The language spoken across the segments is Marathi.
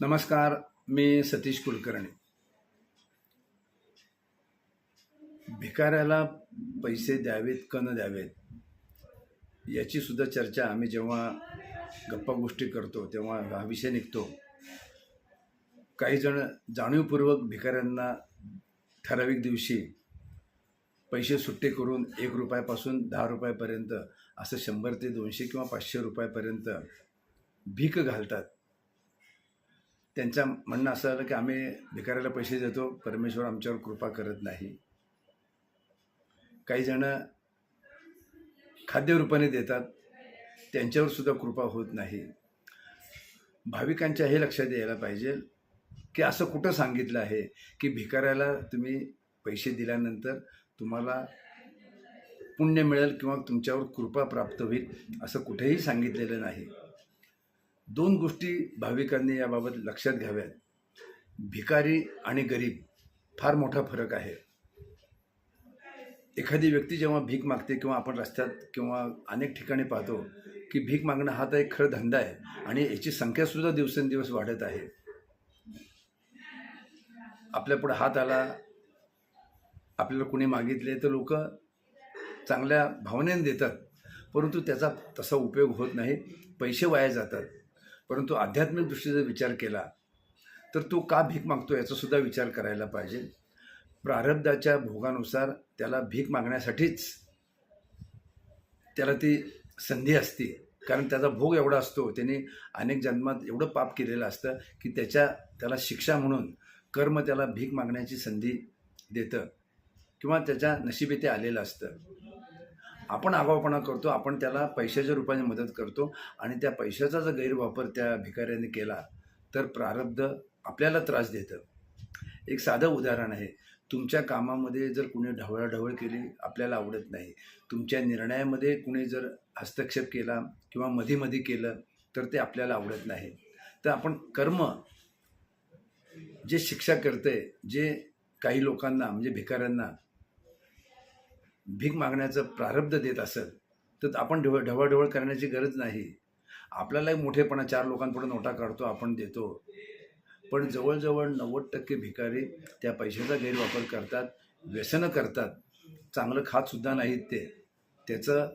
नमस्कार मी सतीश कुलकर्णी. भिकाऱ्याला पैसे द्यावेत का न द्यावेत याची सुद्धा चर्चा आम्ही जेव्हा गप्पा गोष्टी करतो तेव्हा हा विषय निघतो. काही जण जाणीवपूर्वक भिकाऱ्यांना ठराविक दिवशी पैसे सुट्टे करून एक रुपयापासून दहा रुपयापर्यंत असं शंभर ते दोनशे किंवा पाचशे रुपयापर्यंत भीक घालतात. त्यांचं म्हणणं असं आलं की आम्ही भिकाऱ्याला पैसे देतो परमेश्वर आमच्यावर कृपा करत नाही. काही जण खाद्यरूपाने देतात त्यांच्यावर सुद्धा कृपा होत नाही. भाविकांच्या हे लक्षात यायला पाहिजे की असं कुठं सांगितलं आहे की भिकाऱ्याला तुम्ही पैसे दिल्यानंतर तुम्हाला पुण्य मिळेल किंवा तुमच्यावर कृपा प्राप्त होईल असं कुठेही सांगितलेलं नाही. दोन गोष्टी भाविकांनी याबाबत लक्षात घ्याव्यात. भिकारी आणि गरीब फार मोठा फरक आहे. एखादी व्यक्ती जेव्हा भीक मागते किंवा आपण रस्त्यात किंवा अनेक ठिकाणी पाहतो की भीक मागणं हा तर एक खरं धंदा आहे आणि याची संख्यासुद्धा दिवसेंदिवस वाढत आहे. आपल्यापुढे हात आला आपल्याला कुणी मागितले तर लोक चांगल्या भावनेने देतात परंतु त्याचा तसा उपयोग होत नाही. पैसे वाया जातात. परंतु आध्यात्मिक दृष्टीचा विचार केला तर तो का भीक मागतो याचासुद्धा विचार करायला पाहिजे. प्रारब्धाच्या भोगानुसार त्याला भीक मागण्यासाठीच त्याला ती संधी असते. कारण त्याचा भोग एवढा असतो त्याने अनेक जन्मात एवढं पाप केलेलं असतं की त्याच्या त्याला शिक्षा म्हणून कर्म त्याला भीक मागण्याची संधी देतं किंवा त्याच्या नशिबी ते आलेलं असतं. आपण आगाऊपणा करतो आपण त्याला पैशाच्या रूपाने मदत करतो आणि त्या पैशाचा जर गैरवापर त्या भिकाऱ्याने केला तर प्रारब्ध आपल्याला त्रास देतं. एक साधं उदाहरण आहे. तुमच्या कामामध्ये जर कुणी ढवळाढवळ केली आपल्याला आवडत नाही. तुमच्या निर्णयामध्ये कुणी जर हस्तक्षेप केला किंवा मधी केलं तर ते आपल्याला आवडत नाही. तर आपण कर्म जे शिक्षा करते जे काही लोकांना म्हणजे भिकाऱ्यांना भीक मागण्याचं प्रारब्ध देत असेल तर आपण ढवळ ढवळढवळ करण्याची गरज नाही. आपल्यालाही मोठेपणा चार लोकांपुढे नोटा काढतो आपण देतो. पण जवळजवळ नव्वद टक्के भिकारी त्या पैशाचा गैरवापर करतात व्यसनं करतात. चांगलं खातसुद्धा नाहीत ते. त्याचं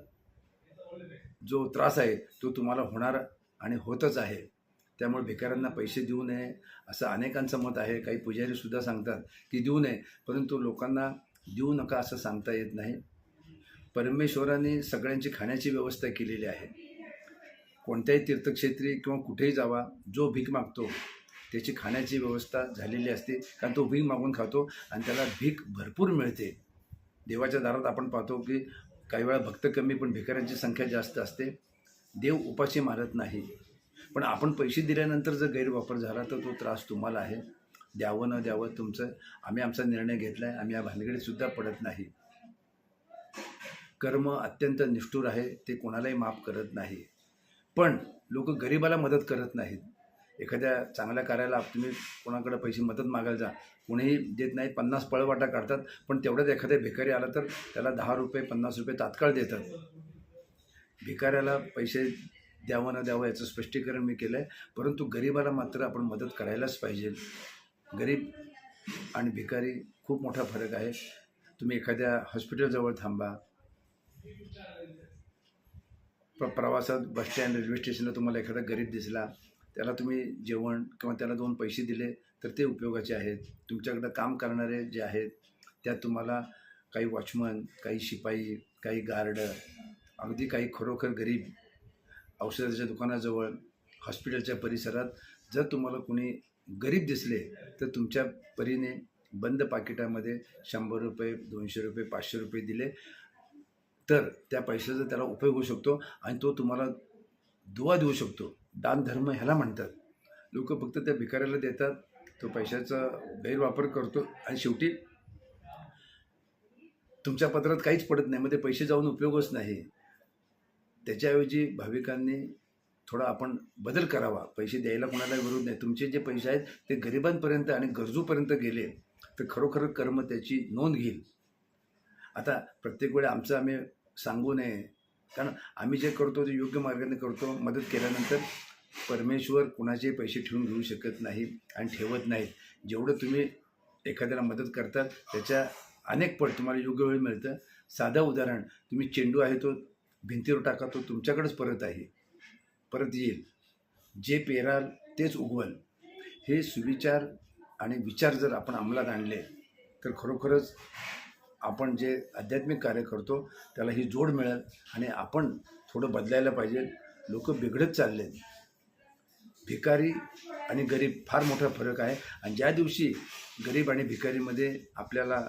जो त्रास आहे तो तुम्हाला होणार आणि होतच आहे. त्यामुळे भिकाऱ्यांना पैसे देऊ नये असं अनेकांचं मत आहे. काही पुजारीसुद्धा सांगतात की देऊ नये परंतु लोकांना देऊ नका असं सांगता येत नाही. परमेश्वराने सगळ्यांची खाण्याची व्यवस्था केलेली आहे. कोणत्याही तीर्थक्षेत्री किंवा कुठेही जावा जो भीक मागतो त्याची खाण्याची व्यवस्था झालेली असते. कारण तो भीक मागून खातो आणि त्याला भीक भरपूर मिळते. देवाच्या दारात आपण पाहतो की काही वेळा भक्त कमी पण भिकाऱ्यांची संख्या जास्त असते. देव उपाशी मारत नाही. पण आपण पैसे दिल्यानंतर जर गैरवापर झाला तर तो त्रास तुम्हाला आहे. द्यावं न द्यावं तुमचं आम्ही आमचा निर्णय घेतला आहे आम्ही या भानगडीसुद्धा पडत नाही. कर्म अत्यंत निष्ठूर आहे ते कोणालाही माफ करत नाही. पण लोक गरिबाला मदत करत नाहीत. एखाद्या चांगल्या कार्याला तुम्ही कोणाकडे पैसे मदत मागायला जा. कोणीही देत नाही पन्नास पळवाटा काढतात पण तेवढ्याच एखाद्या भिकारी आला तर त्याला दहा रुपये पन्नास रुपये तात्काळ देतात. भिकाऱ्याला पैसे द्यावं न द्यावं याचं स्पष्टीकरण मी केलं आहे परंतु गरिबाला मात्र आपण मदत करायलाच पाहिजे. गरीब आणि भिकारी खूप मोठा फरक आहे. तुम्ही एखाद्या हॉस्पिटलजवळ थांबा. प्र प्रवासात बस स्टँड रेल्वे स्टेशनला तुम्हाला एखादा गरीब दिसला त्याला तुम्ही जेवण किंवा त्याला दोन पैसे दिले तर ते उपयोगाचे आहेत. तुमच्याकडं काम करणारे जे आहेत त्यात तुम्हाला काही वॉचमन काही शिपाई काही गार्ड अगदी काही खरोखर गरीब औषधाच्या दुकानाजवळ हॉस्पिटलच्या परिसरात जर तुम्हाला कुणी गरीब दिसले तर तुमच्या परीने बंद पाकिटामध्ये शंभर रुपये दोनशे रुपये पाचशे रुपये दिले. तर त्या पैशाचा त्याला उपयोग होऊ शकतो आणि तो तुम्हाला दुवा देऊ शकतो. दानधर्म ह्याला म्हणतात. लोक फक्त त्या भिकाऱ्याला देतात तो पैशाचा गैरवापर करतो आणि शेवटी तुमच्या पत्रात काहीच पडत नाही मग ते पैसे जाऊन उपयोगच नाही. त्याच्याऐवजी भाविकांनी थोडा आपण बदल करावा. पैसे द्यायला कोणाला विरोध नाही. तुमचे जे पैसे आहेत ते गरिबांपर्यंत आणि गरजूपर्यंत गेले तर खरोखर कर्म त्याची नोंद घेईल. आता प्रत्येक वेळी आमचं आम्ही सांगू नये. कारण आम्ही जे करतो ते योग्य मार्गाने करतो मदत केल्यानंतर परमेश्वर कुणाचे पैसे ठेवून घेऊ शकत नाही आणि ठेवत नाहीत. जेवढं तुम्ही एखाद्याला मदत करतात त्याच्या अनेक पट तुम्हाला योग्य वेळ मिळतं. साधं उदाहरण तुम्ही चेंडू आहे तो भिंतीवर टाका तो तुमच्याकडेच परत आहे. परत येईल. जे पेराल तेच उगवल. हे सुविचार आणि विचार जर आपण अंमलात आणले तर खरोखरच आपण जे आध्यात्मिक कार्य करतो त्याला ही जोड मिळेल आणि आपण थोडं बदलायला पाहिजे. लोक बिघडत चालले भिकारी आणि गरीब फार मोठा फरक आहे आणि ज्या दिवशी गरीब आणि भिकारीमध्ये आपल्याला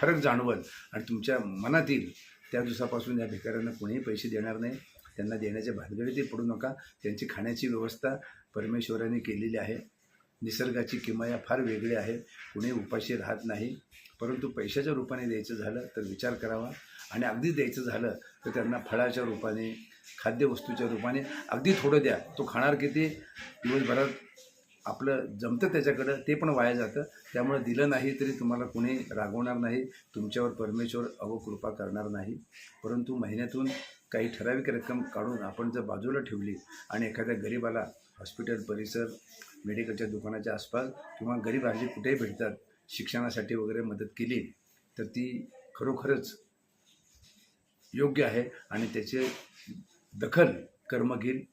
फरक जाणवल आणि तुमच्या मनात येईल त्या दिवसापासून या भिकाऱ्यांना कोणीही पैसे देणार नाही. त्यांना देण्याच्या भानगडीत पडू नका. त्यांची खाण्याची व्यवस्था परमेश्वराने केलेली आहे. निसर्गाची किमया फार वेगळी आहे. कुणी उपाशी राहत नाही. परंतु पैशाच्या रूपाने द्यायचं झालं तर विचार करावा आणि अगदी द्यायचं झालं तर त्यांना फळाच्या रूपाने खाद्यवस्तूच्या रूपाने अगदी थोडं द्या. तो खाणार किती? दिवसभरात आपलं जमतं त्याच्याकडं ते पण वाया जातं. त्यामुळे दिलं नाही तरी तुम्हाला कुणी रागवणार नाही. तुमच्यावर परमेश्वर अवकृपा करणार नाही. परंतु महिन्यातून काही ठराविक रक्कम काढून आपण जर बाजूला ठेवली आणि एखाद्या गरीबाला हॉस्पिटल परिसर मेडिकलच्या दुकानाच्या आसपास किंवा गरीब जे कुठेही भेटतात शिक्षणासाठी वगैरे मदत केली तर ती खरोखरच योग्य आहे आणि त्याचे दखल कर्म घेईल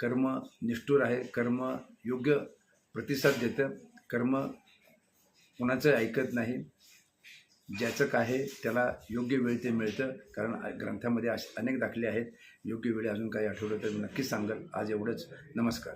कर्म निष्ठूर आहे कर्म योग्य प्रतिसाद देतं कर्म कुणाचं ऐकत नाही. ज्याचं काय आहे त्याला योग्य वेळ ते मिळतं. कारण ग्रंथामध्ये असे अनेक दाखले आहेत. योग्य वेळी अजून काही आठवलं तर नक्कीच सांगाल. आज एवढंच. नमस्कार.